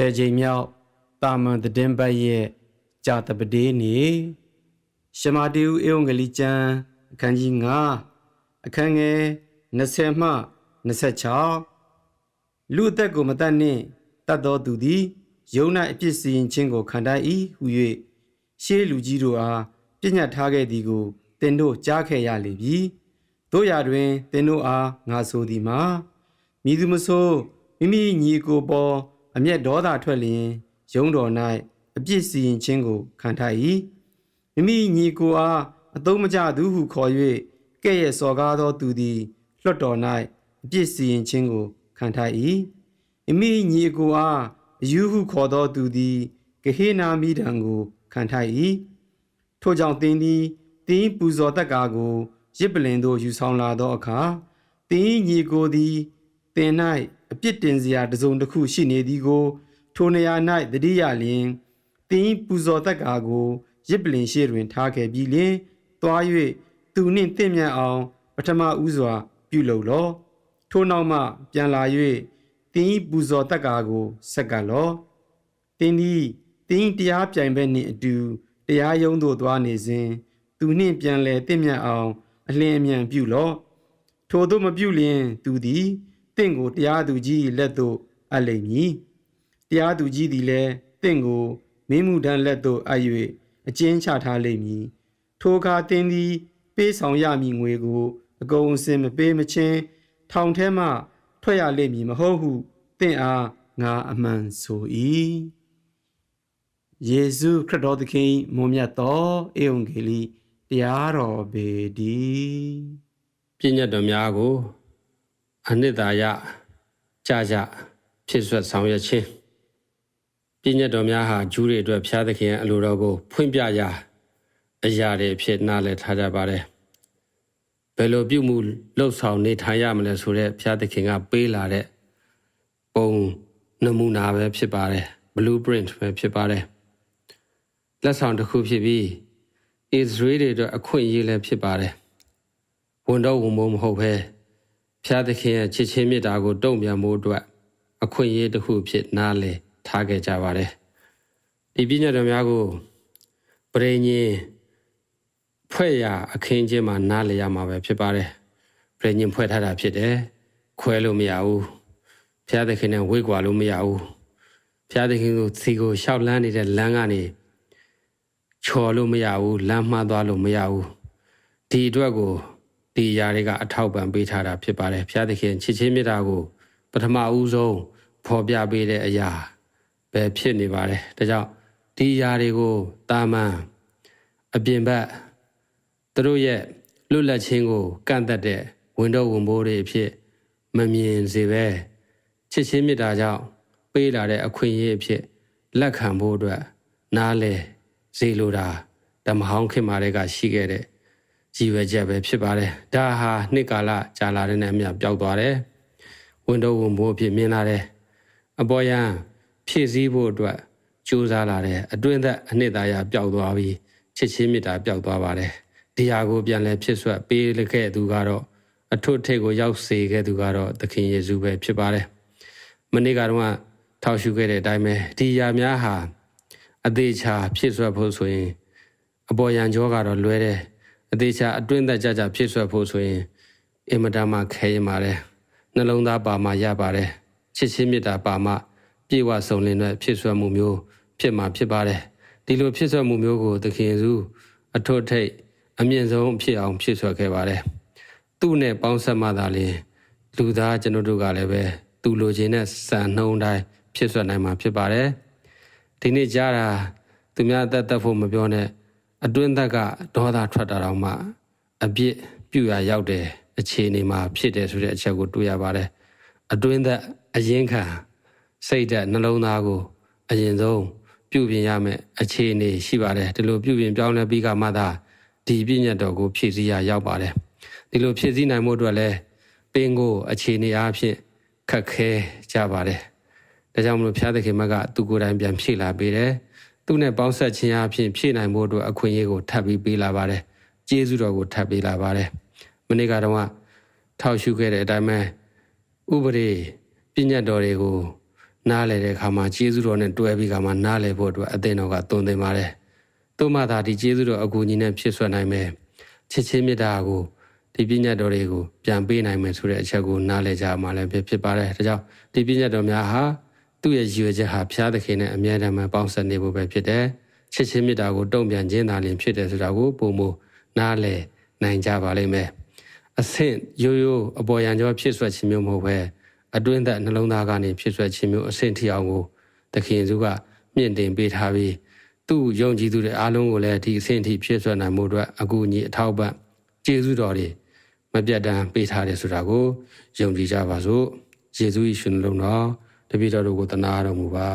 10ချိန်မြောက်တာမန်သတင်ပတ်ရဲ့ကြာတပတေးနေ့ရှမာတေဦးဧဝံဂေလိကျမ်းအခန်းကြီး9အခန်းငယ်20မှ26လူအသက်ကိုမတတ်နှင့်တတ်တော်သူသည်ယုံ၌အပြစ်စီရင်ခြင်းကိုခံတတ်၏ဟု၍ရှေးလူကြီးတို့အားပြညတ်ထားခဲ့သည်ကိုသင်တို့ကြားခဲ့ရလိမ့်မည်တို့ရာတွင်သင်တို့အားငါဆိုသည်မှာမိသူမဆိုးမိမိညီကိုပေါ် အမျက်ဒေါသထွက်လျင်ယုံတော်၌အပြစ်စီရင်ခြင်းကိုခံထား၏မိမိညီကိုအားအသုံးမကျသူဟုခေါ်၍ကဲ့ရဲ့စော်ကားသောသူသည်လွတ်တော်၌အပြစ်စီရင်ခြင်းကိုခံထား၏မိမိညီကိုအားအယူဟုခေါ်သောသူသည်ဂဟေနာမိဒံကိုခံထား၏ထို့ကြောင့်သင်သည်တင်းပူဇော်တတ်ကားကိုရစ်ပလင်သို့ယူဆောင်လာသောအခါတင်းညီကိုသည်သင်၌ အပြစ်တင်စရာတစ်စုံတစ်ခုရှိနေသည်ကို ထိုနေရာ၌တတိယလျင်တင်းပူဇော်တတ်ကားကိုရစ်ပလင်ရှိတွင်ထားခဲ့ပြီးလျင်သွား၍သူနှင့်တင့်မြတ်အောင်ပထမဦးစွာ ပြုလုပ်လော့ထိုနောက်မှပြန်လာ၍တင်းပူဇော်တတ်ကားကိုဆက်ကပ်လော့တင်းသည်တင်းတရားပြိုင်ဘက်နှင့်အတူတရားရုံးသို့သွားနေစဉ်သူနှင့်ပြန်လဲတင့်မြတ်အောင် အလင်းအမြန်ပြုလော့ထိုသို့မပြုလျင်သူသည် တင့်ကိုတရားသူကြီးလက်သို့အပ်လိမ့်မည်တရားသူကြီးသည်လည်းတင့်ကိုမင်းမှုတန်းလက်သို့အပ်၍အကျဉ်းချထားလိမ့်မည်ထိုအခါတင်းသည် ပေးဆောင်ရမည်ငွေကို အကုန်အစင်မပေးမချင်းထောင်ထဲမှ ထွက်ရလိမ့်မည်မဟုတ်ဟုတင့်အားငါအမှန်ဆို၏ယေရှုခရစ်တော်သခင်မွန်မြတ်သောဧဝံဂေလိတရားတော်ပေတည်းပြည့်ညတ်တော်များကို အနှစ်သာရကြကြဖြစ်ဆွတ်ဆောင်ရွက်ခြင်းပြည့်ညတ်တော်များဟာဂျူးတွေအတွက်ဖျားသခင်ရဲ့အလိုတော်ကို ဖွင့်ပြရာအရာတွေဖြစ်နားလည်ထားကြပါတယ်ဘယ်လိုပြုမှုလှုပ်ဆောင်နေထိုင်ရမလဲဆိုတဲ့ဖျားသခင်ကပေးလာတဲ့ပုံနမူနာပဲဖြစ်ပါတယ် blueprint ပဲဖြစ်ပါတယ်လက်ဆောင်တစ်ခုဖြစ်ပြီး Israel တွေအတွက်အခွင့်အရေးလည်းဖြစ်ပါတယ်ဝန်တော့ဝန်မိုးမဟုတ်ပဲ ဖျားသခင်ရဲ့ချစ်ချင်းမေတ္တာကိုတုံ့ပြန်မှုအတွက်အခွင့်အရေးတစ်ခုဖြစ်နားလည်ထားခဲ့ကြပါတယ်ဒီပညာတော်များကိုပရိညင်ဖွဲ့ရအခင်းချင်းမှာနားလည်ရမှာပဲဖြစ်ပါတယ်ပရိညင်ဖွဲ့ထားတာဖြစ်တယ်ခွဲလို့မရဘူးဖျားသခင်နဲ့ဝေ့ကွာလို့မရဘူးဖျားသခင်ကိုစီကိုရှောက်လန်းနေတဲ့လမ်းကနေချော်လို့မရဘူးလမ်းမှားသွားလို့မရဘူးဒီအတွက်ကို ဒီຢာတွေကအထောက်ပံ့ပေးထားတာဖြစ်ပါတယ်ဘုရားသခင်ချစ်ချင်းမေတ္တာကို ပထမဦးဆုံးဖော်ပြပေးတဲ့အရာပဲဖြစ်နေပါတယ်ဒါကြောင့်ဒီຢာတွေကိုတာမန်အပြင်ဘက်သူတို့ရဲ့လွတ်လပ်ခြင်းကိုကန့်သက်တဲ့ဝန်တော့ဝန်ဘိုးတွေအဖြစ်မမြင်စေပဲချစ်ချင်းမေတ္တာကြောင့်ပေးလာတဲ့အခွင့်အရေးအဖြစ်လက်ခံဖို့အတွက်နားလေစေလိုတာဓမ္မဟောင်းခင်မာတွေကရှိခဲ့တဲ့ ကြီးပဲချက်ပဲဖြစ်ပါတယ်ဒါဟာနှစ်ကာလကြာလာတဲ့နဲ့အမျှပျောက်သွားတယ်ဝန်တော့ဝန်ဘိုးအဖြစ်မြင်လာတယ်အပေါ်ယံဖြည့်ဆည်းဖို့အတွက်ကြိုးစားလာတယ်အတွင်းသက်အနှစ်သာရပျောက်သွားပြီးချစ်ချင်းမေတ္တာပျောက်သွားပါတယ်ဒီဟာကိုပြန်လဲဖြစ်ဆွတ်ပေးခဲ့သူကတော့အထွတ်ထိပ်ကိုရောက်စေခဲ့သူကတော့သခင်ယေရှုပဲဖြစ်ပါတယ်မနေ့ကတော့ထောက်ရှုခဲ့တဲ့အတိုင်းပဲဒီຢာများဟာအသေးချာဖြစ်ဆွတ်ဖို့ဆိုရင်အပေါ်ယံကြောကတော့လွဲတယ် အသေးချာအတွင်းသက်ကြကြဖြစ်ဆွတ်ဖို့ဆိုရင်အင်မတန်မှခဲရင်ပါတယ်နှလုံးသားပါမှရပါတယ်ချစ်ချင်းမေတ္တာပါမှပြေဝဆုံလင်တဲ့ဖြစ်ဆွတ်မှုမျိုးဖြစ်မှာဖြစ်ပါတယ်ဒီလိုဖြစ်ဆွတ်မှုမျိုးကိုသခင်ယေရှုအထွတ်ထိပ်အမြင့်ဆုံးဖြစ်အောင်ဖြစ်ဆွတ်ခဲ့ပါတယ်သူ့နဲ့ပေါင်းဆက်မှသာလျှင်လူသားကျွန်တော်တို့ကလည်းပဲသူလိုချင်တဲ့စံနှုန်းတိုင်းဖြစ်ဆွတ်နိုင်မှာဖြစ်ပါတယ်ဒီနေ့ကြားတာသူများအသက်သက်ဖို့မပြောနဲ့ အတွင်းသက်ကဒေါသထွက်တာတော့မှအပြစ်ပြုရရောက်တဲ့အခြေအနေမှာဖြစ်တယ်ဆိုတဲ့အချက်ကိုတွေ့ရပါတယ်အတွင်းသက်အရင်ခံစိတ်သက်နှလုံးသားကို အရင်ဆုံးပြုပြင်ရမယ်အခြေအနေရှိပါတယ်ဒီလိုပြုပြင်ပြောင်းလဲပြီးကမှသာဒီပြည့်ညတ်တော်ကိုဖြည့်ဆည်းရရောက်ပါတယ်ဒီလိုဖြည့်ဆည်းနိုင်မှုအတွက်လည်းပင်ကိုအခြေအနေအားဖြင့်ခက်ခဲကြပါတယ်ဒါကြောင့်မလို့ဘုရားသခင်မကသူကိုယ်တိုင်ပြန်ဖြည့်လာပေးတယ် သူနဲ့ပေါင်းဆက်ခြင်းအဖြစ်ဖြည့်နိုင်ဖို့အတွက်အခွင့်အရေးကိုထပ်ပြီးပေးလာပါတယ်။ကျေးဇူးတော်ကိုထပ်ပေးလာပါတယ်။မနေ့ကတော့ထောက်ရှုခဲ့တဲ့အတိုင်းပဲဥပဒေပြည့်ညတ်တော်တွေကိုနားလည်တဲ့အခါမှာကျေးဇူးတော်နဲ့တွဲပြီးခါမှာနားလည်ဖို့အတွက်အသင်တော်ကသွန်သင်ပါတယ်။သို့မှသာဒီကျေးဇူးတော်အကူအညီနဲ့ဖြစ်ဆွနိုင်မယ်။ချစ်ချင်းမေတ္တာကိုဒီပညာတော်တွေကိုပြန်ပေးနိုင်မယ်ဆိုတဲ့အချက်ကိုနားလည်ကြမှာလည်းဖြစ်ပါတယ်။ဒါကြောင့်ဒီပညာတော်များဟာ သူ့ရဲ့ရည်ရွယ်ချက်ဟာဖျားသခင်နဲ့အမြဲတမ်းပေါင်းစပ်နေဖို့ပဲဖြစ်တယ်။ချစ်ချင်းမေတ္တာကိုတုံ့ပြန်ခြင်းသာလျှင်ဖြစ်တယ်ဆိုတာကိုပုံမနားလည်နိုင်ကြပါလိမ့်မယ်။အဆင့်ရိုးရိုးအပေါ်ယံကျော်ဖြစ်ဆွခြင်းမျိုးမဟုတ်ပဲအတွင်းသက်နှလုံးသားကနေဖြစ်ဆွခြင်းမျိုးအဆင့်ထိအောင်ကိုသခင်ယေရှုကမြင့်တင်ပေးထားပြီးသူ့ယုံကြည်သူတွေအားလုံးကိုလည်းဒီအဆင့်ထိဖြစ်ဆွနိုင်မှုအတွက်အကူအညီအထောက်ပံ့ကျေးဇူးတော်တွေမပြတ်တမ်းပေးထားတယ်ဆိုတာကိုယုံကြည်ကြပါစို့ယေရှု၏ရှင်လုံးတော် တပည့်တော်တို့ကိုတနာတော်မူပါ